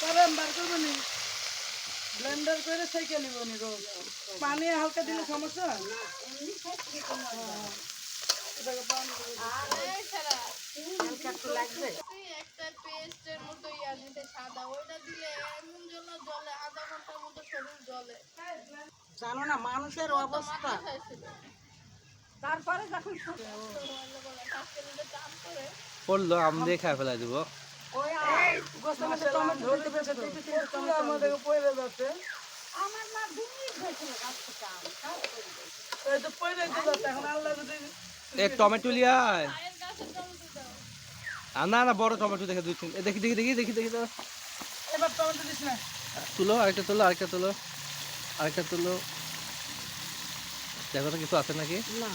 করেন বার করব নি। ব্লেন্ডার করে সাইকেল নিব নি রোজ। পানি হালকা দিলে সমস্যা? লাগবে। একটা পেস্টের মতো ইয়া দিতে সাদা ওইটা দিলে এমন জল জলে আধা ঘণ্টার মতো শরীর জলে জানো না মানুষের অবস্থা। তারপরে যখন করে। পড়ল আম দিয়ে খাই ফেলাই দিব। যাচ্ছে আমার মা গাছ থেকে। এই তো যাচ্ছে এখন আল্লাহ যদি এ টমেটো লিয়ায় না না বড় টমেটো দেখে দুই তিন দেখি দেখি দেখি দেখি দেখি তো। এবার টমেটো দিস না তুলো আরেকটা তুলো আরেকটা তুলো আরেকটা তুলো। দেখো তো কিছু আছে নাকি? না।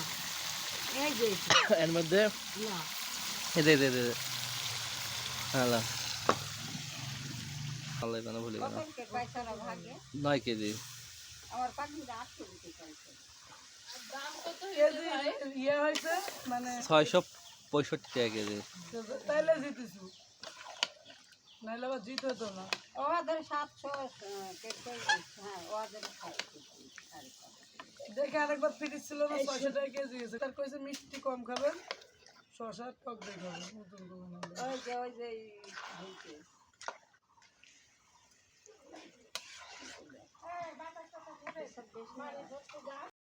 এর মধ্যে? না। দে দে দে দে। আল্লাহ কেন ভুলে ভাগে? নয় কেজি। আমার ইয়ে মানে ছয়শো পঁয়ষট্টি টাকা কেজি। তাইলে জিতেছু। নাইলে আবার জিত হতো না। ওদের সাতশো কেটে হ্যাঁ ওদের দেখে আরেকবার ফ্রিজ ছিল না ছয়শো টাকা কেজি গেছে। তার কইছে মিষ্টি কম খাবেন শশা টক দিয়ে খাবেন। নতুন করে ওই যে ওই যে saber se estudar.